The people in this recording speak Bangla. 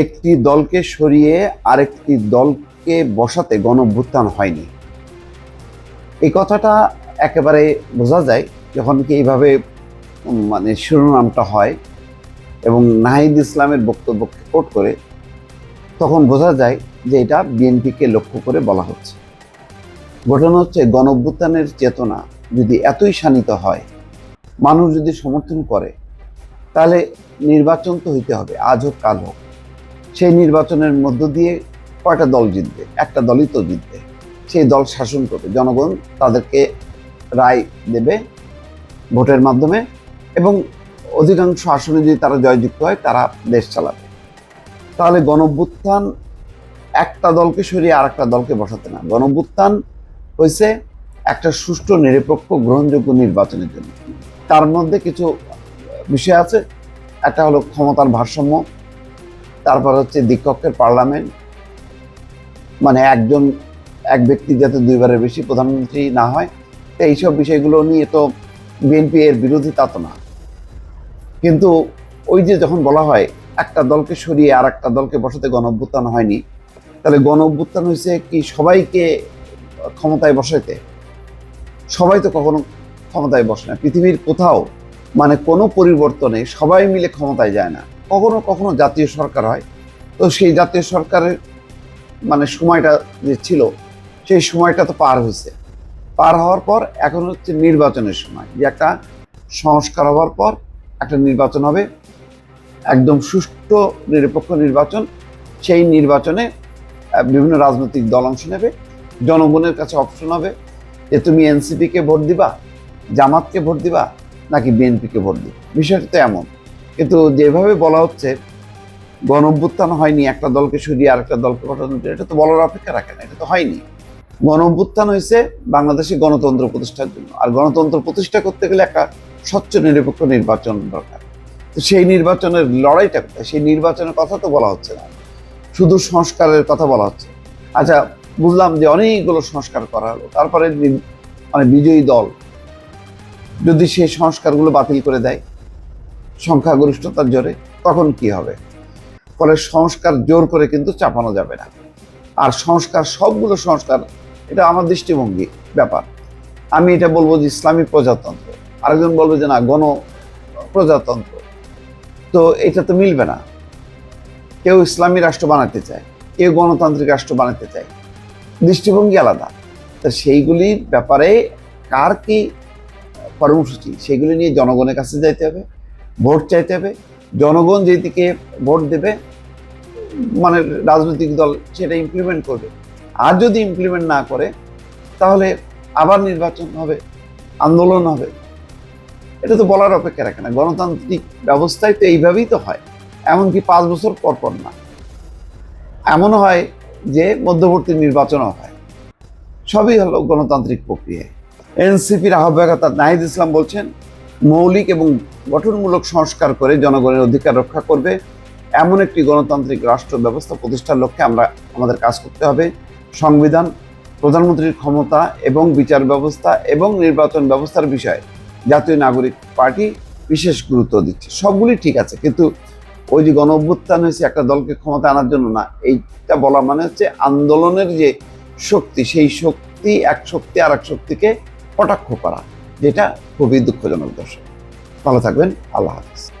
একটি দলকে সরিয়ে আরেকটি দলকে বসাতে গণ অভ্যুত্থান হয়নি। এই কথাটা একেবারে বোঝা যায় যখন কি এইভাবে মানে শিরোনামটা হয় এবং নাহিদ ইসলামের বক্তব্যকে কোট করে তখন বোঝা যায় যে এটা বিএনপিকে লক্ষ্য করে বলা হচ্ছে। ঘটনা হচ্ছে গণ অভ্যুত্থানের চেতনা যদি এতই শানিত হয়, মানুষ যদি সমর্থন করে, তাহলে নির্বাচন তো হইতে হবে আজ হোক কাল হোক। সেই নির্বাচনের মধ্য দিয়ে কয়টা দল জিতবে? একটা দলই তো জিতবে। সেই দল শাসন করবে। জনগণ তাদেরকে রায় দেবে ভোটের মাধ্যমে এবং অধিকাংশ আসনে যদি তারা জয়যুক্ত হয়, তারা দেশ চালাবে। তাহলে গণভ্যুত্থান একটা দলকে সরিয়ে আর একটা দলকে বসাতে না। গণভ্যুত্থান হয়েছে একটা সুষ্ঠু, নিরপেক্ষ, গ্রহণযোগ্য নির্বাচনের জন্য। তার মধ্যে কিছু বিষয় আছে। একটা হলো ক্ষমতার ভারসাম্য। তারপর হচ্ছে দ্বিকক্ষের পার্লামেন্ট। মানে একজন, এক ব্যক্তি যাতে দুইবারের বেশি প্রধানমন্ত্রী না হয় তো এইসব বিষয়গুলো নিয়ে তো বিএনপি এর বিরোধী তা তো না। কিন্তু ওই যে যখন বলা হয়, একটা দলকে সরিয়ে আর একটা দলকে বসাতে গণ অভ্যুত্থান হয়নি, তাহলে গণ অভ্যুত্থান হয়েছে কি সবাইকে ক্ষমতায় বসাইতে? সবাই তো কখনো ক্ষমতায় বসে না। পৃথিবীর কোথাও মানে কোনো পরিবর্তনে সবাই মিলে ক্ষমতায় যায় না। কখনো কখনো জাতীয় সরকার হয়। তো সেই জাতীয় সরকারের মানে সময়টা যে ছিল, সেই সময়টা তো পার হয়েছে। পার হওয়ার পর এখন হচ্ছে নির্বাচনের সময়। যে একটা সংস্কার হওয়ার পর একটা নির্বাচন হবে। একদম সুষ্ঠু নিরপেক্ষ নির্বাচন। সেই নির্বাচনে বিভিন্ন রাজনৈতিক দল অংশ নেবে। জনগণের কাছে অপশন হবে যে, তুমি এনসিপিকে ভোট দিবা? জামাতকে ভোট দিবা? নাকি বিএনপিকে ভোট দিবা? বিষয়টা তো এমন। কিন্তু যেভাবে বলা হচ্ছে, গণ অভ্যুত্থান হয়নি, একটা দলকে সরিয়ে আরেকটা দলকে পাঠানো, এটা তো বলার অপেক্ষা রাখে না, এটা তো হয়নি। গণ অভ্যুত্থান হয়েছে বাংলাদেশে গণতন্ত্র প্রতিষ্ঠার জন্য। আর গণতন্ত্র প্রতিষ্ঠা করতে গেলে একটা স্বচ্ছ নিরপেক্ষ নির্বাচন দরকার। তো সেই নির্বাচনের লড়াইটা কোথায়? সেই নির্বাচনের কথা তো বলা হচ্ছে না। শুধু সংস্কারের কথা বলা হচ্ছে। আচ্ছা বুঝলাম যে অনেকগুলো সংস্কার করা হলো। তারপরে মানে বিজয়ী দল যদি সেই সংস্কারগুলো বাতিল করে দেয় সংখ্যাগরিষ্ঠতার জোরে, তখন কি হবে? ফলে সংস্কার জোর করে কিন্তু চাপানো যাবে না। আর সংস্কার, সবগুলো সংস্কার, এটা আমার দৃষ্টিভঙ্গি ব্যাপার। আমি এটা বলব যে ইসলামী প্রজাতন্ত্র। আরেকজন বলবে যে না, গণ প্রজাতন্ত্র। তো এটা তো মিলবে না। কেউ ইসলামী রাষ্ট্র বানাতে চায়, কেউ গণতান্ত্রিক রাষ্ট্র বানাতে চায়। দৃষ্টিভঙ্গি আলাদা। তো সেইগুলির ব্যাপারে কার কি কর্মসূচি সেগুলি নিয়ে জনগণের কাছে যাইতে হবে, ভোট চাইতে হবে। জনগণ যেদিকে ভোট দেবে মানে রাজনৈতিক দল সেটা ইমপ্লিমেন্ট করবে। আর যদি ইমপ্লিমেন্ট না করে, তাহলে আবার নির্বাচন হবে, আন্দোলন হবে। এটা তো বলার অপেক্ষা রাখে না। গণতান্ত্রিক ব্যবস্থায় তো এইভাবেই তো হয়। এমনকি পাঁচ বছর পর পর না। এমন হয় যে মধ্যবর্তী নির্বাচনও হয়। সবই হলো গণতান্ত্রিক প্রক্রিয়ায়। এনসিপির আহ্বায়কতা নাহিদ ইসলাম বলছেন, মৌলিক এবং গঠনমূলক সংস্কার করে জনগণের অধিকার রক্ষা করবে। এমন একটি গণতান্ত্রিক রাষ্ট্র ব্যবস্থা প্রতিষ্ঠার লক্ষ্যে আমরা, আমাদের কাজ করতে হবে। সংবিধান, প্রধানমন্ত্রীর ক্ষমতা এবং বিচার ব্যবস্থা এবং নির্বাচন ব্যবস্থার বিষয়ে জাতীয় নাগরিক পার্টি বিশেষ গুরুত্ব দিচ্ছে। সবগুলি ঠিক আছে, কিন্তু ওই যে গণ অভ্যুত্থান হয়েছে একটা দলকে ক্ষমতা আনার জন্য না, এইটা বলা মানে হচ্ছে আন্দোলনের যে শক্তি, সেই শক্তি, এক শক্তি আর এক শক্তিকে কটাক্ষ করা যেটা খুবই দুঃখজনক দর্শক। ভালো থাকবেন আল্লাহ হাফিজ।